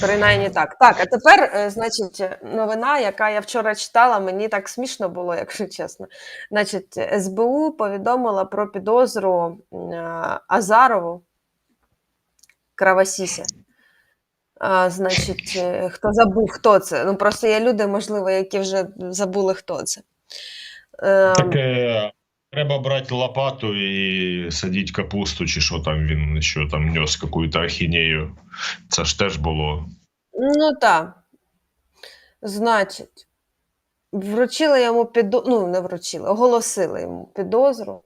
Принаймні так. Так, а тепер, е, значить, новина, яка я вчора читала, мені так смішно було, якщо чесно. Значить, СБУ повідомила про підозру е, Азарову Кравасісі. А, значить, е, хто забув, хто це? Ну, просто є люди, можливо, які вже забули, хто це. Е, Таке треба брати лопату і садити капусту, чи що там він що там нес якусь ахінею. Це ж теж було. Ну так. Значить, вручили йому підозру, ну, не вручили, оголосили йому підозру.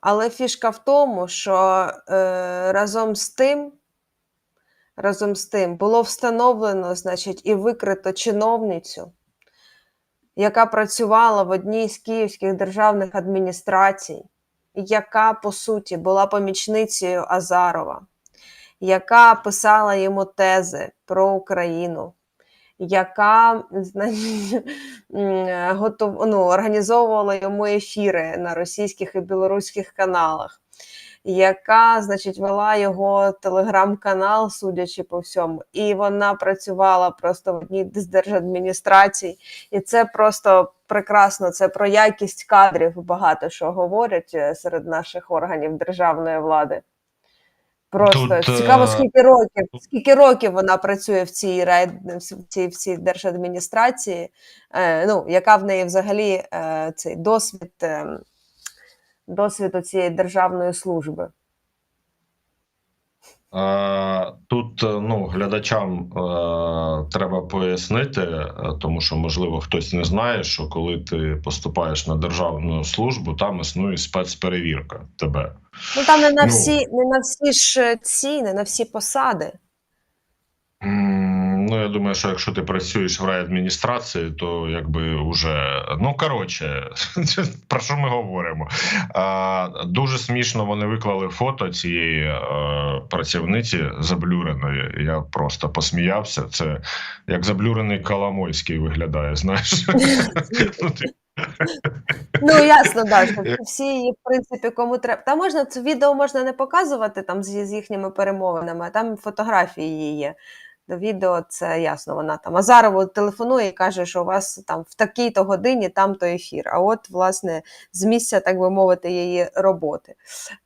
Але фішка в тому, що е, разом з тим, разом з тим було встановлено, значить, і викрито чиновницю, яка працювала в одній з київських державних адміністрацій, яка, по суті, була помічницею Азарова яка писала йому тези про Україну, яка готов, ну, організовувала йому ефіри на російських і білоруських каналах, яка, значить, вела його телеграм-канал, судячи по всьому, і вона працювала просто в одній з держадміністрацій, і це просто прекрасно. Це про якість кадрів багато що говорять е, серед наших органів державної влади. Просто Тут, цікаво, е, скільки років, скільки років вона працює в цій в цій, в цій держадміністрації, е, ну, яка в неї взагалі е, цей досвід, е, досвід цієї державної служби. Е, Тут е, ну, глядачам е, треба пояснити, е, тому що, можливо, хтось не знає, що коли ти поступаєш на державну службу, там існує спецперевірка тебе. Ну там не на Ну. всі, не на всі ж ці, не на всі посади. М, Ну, я думаю, що якщо ти працюєш в райадміністрації, то якби вже ну коротше, про що ми говоримо? А, дуже смішно вони виклали фото цієї е, працівниці заблюреної. Я просто посміявся. Це як заблюрений Коломойський виглядає. Знаєш, Ну, Ну, ясно, да, що всі її, в принципі, кому треба. Та можна це відео можна не показувати там з, з їхніми перемовинами, а там фотографії її є. До відео це ясно, вона там Азарову телефонує і каже, що у вас там в такій-то годині там-то ефір. А от, власне, з місця, так би мовити, її роботи.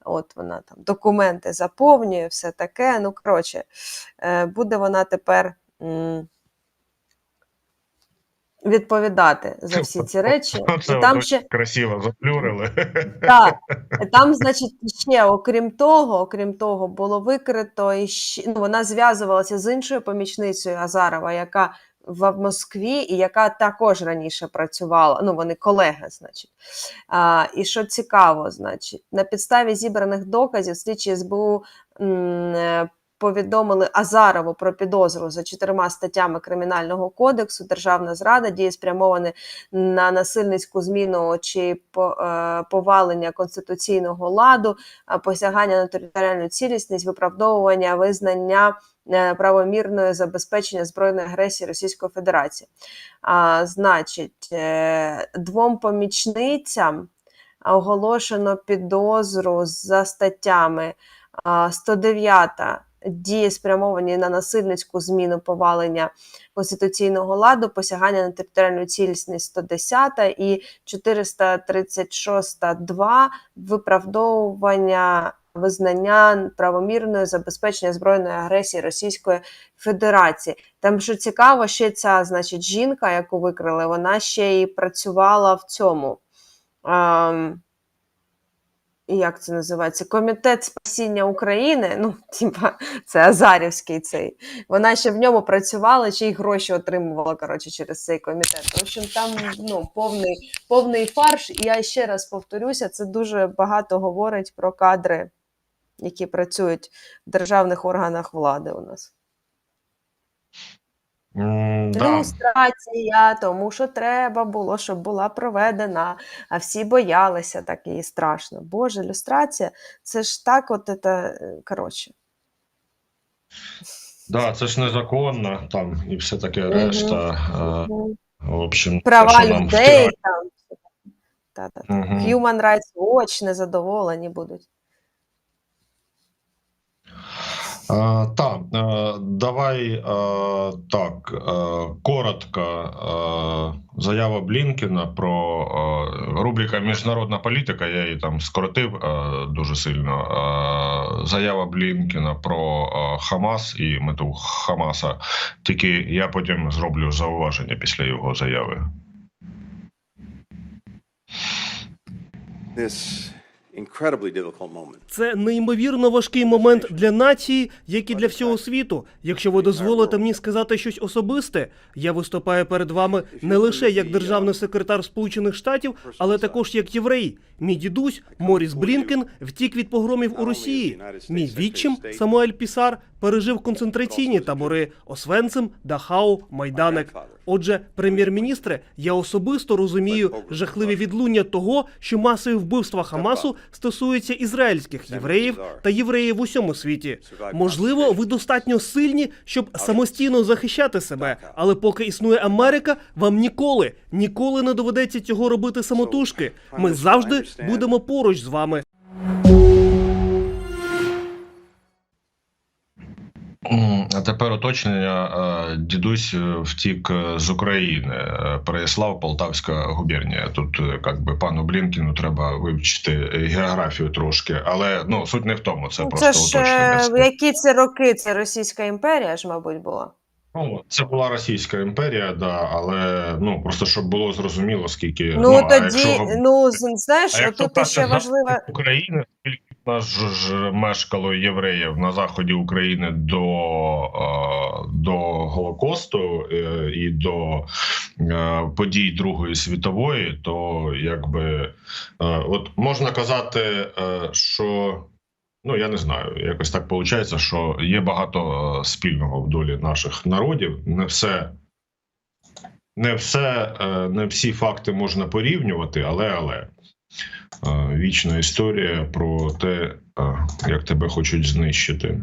От вона там документи заповнює, все таке. Ну, коротше, е, буде вона тепер. Відповідати за всі ці речі. Це там ще красиво заблюрили. так, там, значить, ще окрім того, окрім того, було викрито і ще, ну, вона зв'язувалася з іншою помічницею Азарова, яка в Москві, і яка також раніше працювала. Ну, вони колеги, значить. А, і що цікаво, значить, на підставі зібраних доказів слідчі СБУ м, е, повідомили Азарову про підозру за чотирма статтями Кримінального кодексу, державна зрада, дії спрямовані на насильницьку зміну чи е, повалення конституційного ладу, е, посягання на територіальну цілісність, виправдовування визнання е, правомірної забезпечення збройної агресії Російської Федерації. А, значить, двом помічницям оголошено підозру за статтями 109 дії спрямовані на насильницьку зміну повалення конституційного ладу, посягання на територіальну цілісність 110 і 436.2 виправдовування визнання правомірної забезпечення збройної агресії Російської Федерації. Там що цікаво, ще ця значить жінка, яку викрили, вона ще й працювала в цьому. Ем, як це називається? Комітет спасіння України. Ну, типа, це Азарівський цей. Вона ще в ньому працювала, ще й гроші отримувала коротше, через цей комітет. В общем, там ну, повний, повний фарш. І я ще раз повторюся, це дуже багато говорить про кадри, які працюють в державних органах влади у нас. М, да. Тому що треба було, щоб була проведена, а всі боялися так і страшно. Боже, люстрація, це ж так, от це, е, коротше. Да, це ж незаконно там і все таке решта. Е, Мгм. В общем, Права людей втирають. там. Та-та-та. Мгм. Human Rights Watch незадоволені будуть. Е, Так, е, давай е, так е, коротко. е, Заява Блінкіна про е, рубрика Міжнародна політика. Я її там скоротив е, дуже сильно. Е, Заява Блінкіна про е, Хамас і мету Хамаса. Тільки я потім зроблю зауваження після його заяви. this. Це неймовірно важкий момент для нації, як і для всього світу. Якщо ви дозволите мені сказати щось особисте, я виступаю перед вами не лише як державний секретар Сполучених Штатів, але також як єврей. Мій дідусь Моріс Блінкен втік від погромів у Росії. Мій відчим Самуель Пісар пережив концентраційні табори Освенцим, Дахау, Майданек. Отже, прем'єр-міністре, я особисто розумію жахливі відлуння того, що масові вбивства Хамасу стосуються ізраїльських євреїв та євреїв в усьому світі. Можливо, ви достатньо сильні, щоб самостійно захищати себе, але поки існує Америка, вам ніколи, ніколи не доведеться цього робити самотужки. Ми завжди будемо поруч з вами. А тепер уточнення. Е, Дідусь е, втік е, з України. Переяслав Полтавська губернія. Тут як би пану Блінкіну треба вивчити географію трошки, але ну суть не в тому. Це Ну, просто Це ж уточнення. які це роки? Це Російська імперія ж, мабуть, була. Ну, це була Російська імперія, да, але ну просто щоб було зрозуміло, скільки Ну, а тоді, якщо ну знаєш, а якщо тут ще важливе. України, скільки нас ж, мешкало євреїв на заході України до, е, до Голокосту е, і до е, подій Другої світової, то якби от можна казати, що. Ну, я не знаю, якось так виходить, що є багато спільного в долі наших народів. Не все, не все, не всі факти можна порівнювати, але але вічна історія про те, е, як тебе хочуть знищити.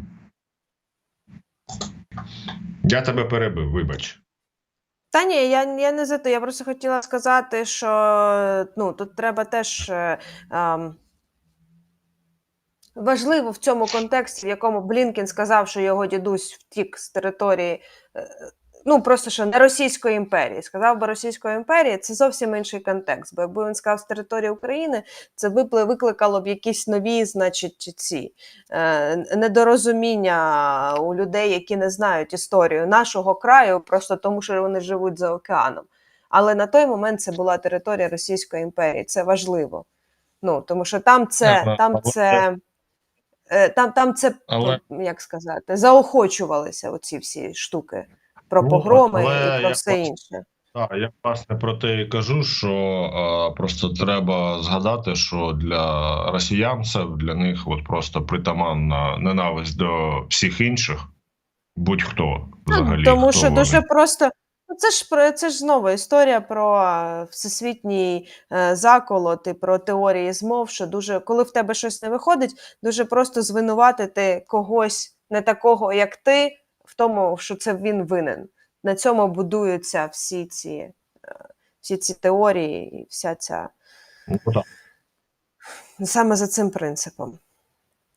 Я тебе перебив, вибач. Та ні, я, я не за те. Я просто хотіла сказати, що ну, тут треба теж. е, ем, Важливо в цьому контексті, в якому Блінкін сказав, що його дідусь втік з території, е, ну просто що не Російської імперії. Сказав би Російської імперії, це зовсім інший контекст. Бо якби він сказав з території України, це викликало б якісь нові, значить, ці е, недорозуміння у людей, які не знають історію нашого краю, просто тому, що вони живуть за океаном. Але на той момент це була територія Російської імперії. Це важливо. Ну, тому що там це, там це, е, там, там це Але- ну, як сказати, заохочувалися оці всі штуки про Ну, погроми і про все інше. Так, я власне про те і кажу, що е, просто треба згадати, що для росіян це для них от просто притаманна ненависть до всіх інших, будь-хто взагалі. Тому хто що вони. дуже просто. Ну, це ж про це ж знову історія про всесвітній е, заколот і про теорії змов, що дуже, коли в тебе щось не виходить, дуже просто звинуватити когось не такого, як ти, в тому, що це він винен. На цьому будуються всі ці, е, всі ці теорії і вся ця Ну, саме за цим принципом.